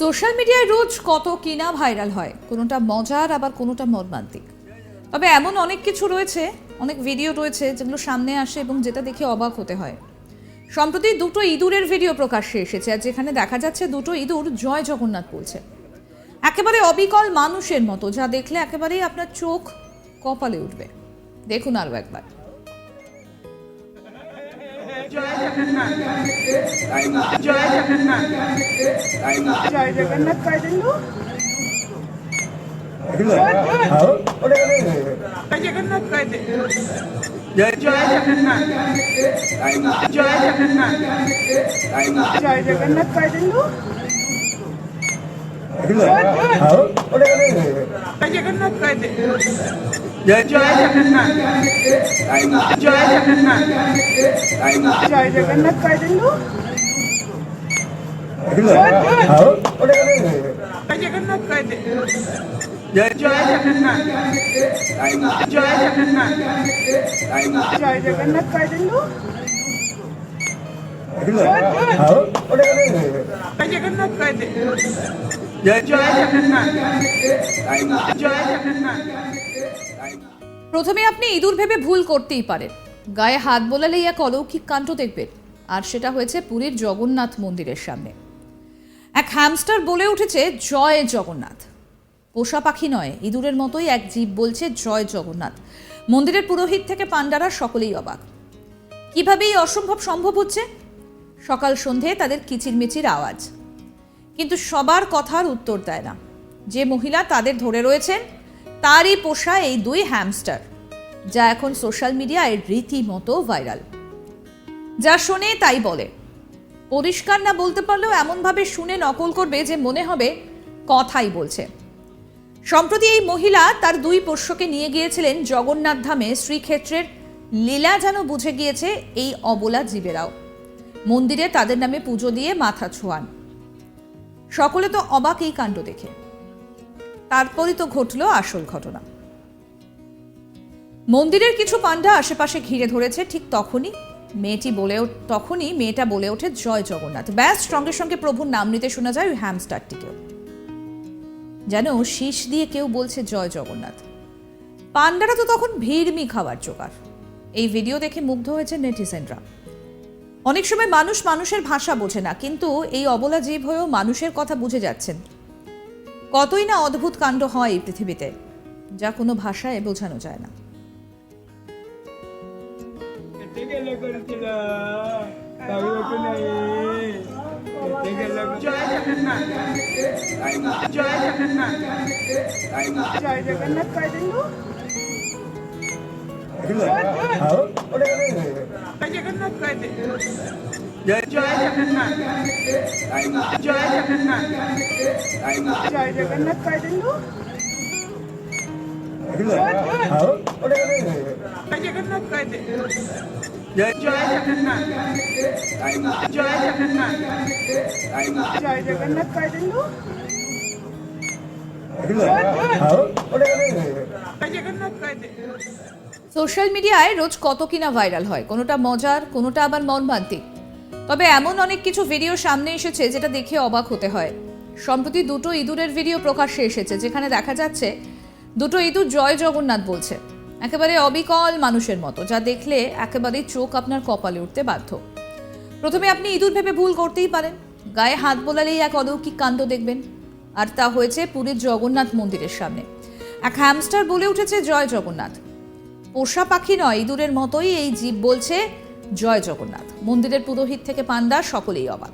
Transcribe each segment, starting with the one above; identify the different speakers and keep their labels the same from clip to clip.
Speaker 1: Social মিডিয়ায় রোজ কত কিনা ভাইরাল হয়, কোনোটা মজার, আবার কোনোটা মর্মান্তিক। তবে এমন অনেক কিছু রয়েছে, অনেক ভিডিও রয়েছে, যেগুলো সামনে আসে এবং যেটা দেখে অবাক হতে হয়। সম্প্রতি দুটো ইঁদুরের ভিডিও প্রকাশ্যে এসেছে আর যেখানে দেখা যাচ্ছে দুটো ইঁদুর জয় জগন্নাথ বলছে একেবারে অবিকল মানুষের মতো যা দেখলে একেবারেই আপনার চোখ কপালে উঠবে দেখুন আরও একবার
Speaker 2: জয় জগন্নাথ জয় জগন্নাথ জয় জগন্নাথ কয় জয় জগন্নাথ কয় জয় জগন্নাথ জয় জগন্নাথ জয় জগন্নাথ কয় দিন গো? জয় জগন্নাথ কয় দিন জয় জগন্নাথ জয় জগন্নাথ জয় জগন্নাথ কয় দিন গো? জয় জগন্নাথ কয় দিন জয় জগন্নাথ জয় জগন্নাথ জয় জগন্নাথ কয় দিন জয় জগন্নাথ কয় দিন জয় জগন্নাথ জয় জগন্নাথ।
Speaker 1: প্রথমে আপনি ইঁদুর ভেবে ভুল করতেই পারেন। গায়ে হাত বোলালেই এক অলৌকিক কাণ্ড দেখবেন। আর সেটা হয়েছে পুরীর জগন্নাথ মন্দিরের সামনে। এক হ্যামস্টার বলে উঠেছে জয় জগন্নাথ। পোষা পাখি নয়, ইঁদুরের মতোই এক জীব বলছে জয় জগন্নাথ। মন্দিরের পুরোহিত থেকে পাণ্ডারা সকলেই অবাক। কীভাবে এই অসম্ভব সম্ভব হচ্ছে? সকাল সন্ধে তাদের কিচিরমিচির আওয়াজ। কিন্তু সবার কথার উত্তর দেয় না। যে মহিলা তাদের ধরে রয়েছেন, তারই পোষা এই দুই হ্যামস্টার, যা এখন সোশ্যাল মিডিয়ায় রীতিমতো ভাইরাল। যা শোনে তাই বলে। পরিষ্কার না বলতে পারলেও এমনভাবে শুনে নকল করবে যে মনে হবে কথাই বলছে। সম্প্রতি এই মহিলা তার দুই পোষ্যকে নিয়ে গিয়েছিলেন জগন্নাথ ধামে শ্রীক্ষেত্রের লীলা যেন বুঝে গিয়েছে এই অবলা জীবেরাও। মন্দিরে তাদের নামে পুজো দিয়ে মাথা ছোঁয়ান। সকলে তো অবাক এই কাণ্ড দেখে। তারপরই তো ঘটল আসল ঘটনা। মন্দিরের কিছু পাণ্ডা আশেপাশে ঘিরে ধরেছে, ঠিক তখনই মেয়েটি বলে তখনই মেয়েটা বলে ওঠে, জয় জগন্নাথ। ব্যাস, সঙ্গে সঙ্গে প্রভুর নাম নিতে শোনা যায় ওই হ্যামস্টারটিকেও যেন শীষ দিয়ে কেউ বলছে জয় জগন্নাথ। পান্ডারা তো তখন ভিড়মি খাওয়ার জোগাড়। এই ভিডিও দেখে মুগ্ধ হয়েছে নেটিজেনরা অনেক সময় মানুষ মানুষের ভাষা বোঝে না কিন্তু এই অবলা জীব হয়েও মানুষের কথা বুঝে যাচ্ছেন। কতই না অদ্ভুত কাণ্ড হয় এই পৃথিবীতে যা কোনো ভাষায় বোঝানো যায় না।
Speaker 2: জয় জয় জগন্নাথ জয় জগন্নাথ কয় দিন গো? জয় জগন্নাথ কয় দিন জয় জগন্নাথ জয় জগন্নাথ জয় জগন্নাথ কয় দিন গো? জয় জগন্নাথ কয় দিন
Speaker 1: সোশ্যাল মিডিয়ায় রোজ কত কিনা ভাইরাল হয়, কোনোটা মজার, কোনোটা আবার মর্মান্তিক। তবে এমন অনেক কিছু ভিডিও সামনে এসেছে যেটা দেখে অবাক হতে হয়। সম্প্রতি দুটো ইঁদুরের ভিডিও প্রকাশ্যে এসেছে, যেখানে দেখা যাচ্ছে দুটো ইঁদুর জয় জগন্নাথ বলছে। একেবারে অবিকল মানুষের মতো, যা দেখলে একেবারে চোখ আপনার কপালে উঠতে বাধ্য। প্রথমে আপনি ইঁদুর ভেবে ভুল করতেই পারেন। গায়ে হাত বোলালেই এক অলৌকিক কাণ্ড দেখবেন। আর তা হয়েছে পুরীর জগন্নাথ মন্দিরের সামনে। এক হ্যামস্টার বলে উঠেছে, জয় জগন্নাথ। পোষা পাখি নয়, ইঁদুরের মতোই এই জীব বলছে, জয় জগন্নাথ। মন্দিরের পুরোহিত থেকে পাণ্ডা সকলেই অবাক।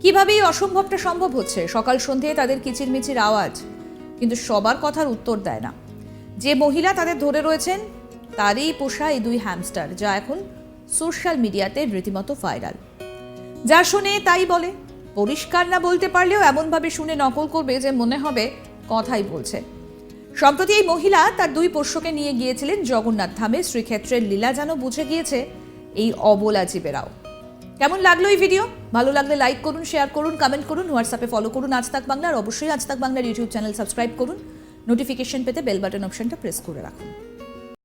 Speaker 1: কীভাবে এই অসম্ভবটা সম্ভব হচ্ছে? সকাল সন্ধে তাদের কিচিরমিচির আওয়াজ। কিন্তু সবার কথার উত্তর দেয় না। যে মহিলা তাদের ধরে রয়েছেন, তারই পোষা এই দুই হ্যামস্টার যা এখন সোশ্যাল মিডিয়াতে রীতিমতো ভাইরাল যা শুনে তাই বলে, পরিষ্কার না বলতে পারলেও এমনভাবে শুনে নকল করবে যে মনে হবে কথাই বলছে। সম্প্রতি এই মহিলা তার দুই পোষ্যকে নিয়ে গিয়েছিলেন জগন্নাথ ধামে, শ্রীক্ষেত্রের লীলা যেন বুঝে গিয়েছে এই অবলা জীবেরাও। কেমন লাগল এই ভিডিও ভালো লাগলে লাইক করুন শেয়ার করুন কমেন্ট করুন হোয়াটসঅ্যাপে ফলো করুন, আজ তাক বাংলা আর অবশ্যই আজ তাক বাংলার ইউটিউব চ্যানেল সাবস্ক্রাইব করুন। নোটিফিকেশন পেতে বেল বাটন অপশনটা প্রেস করে রাখুন।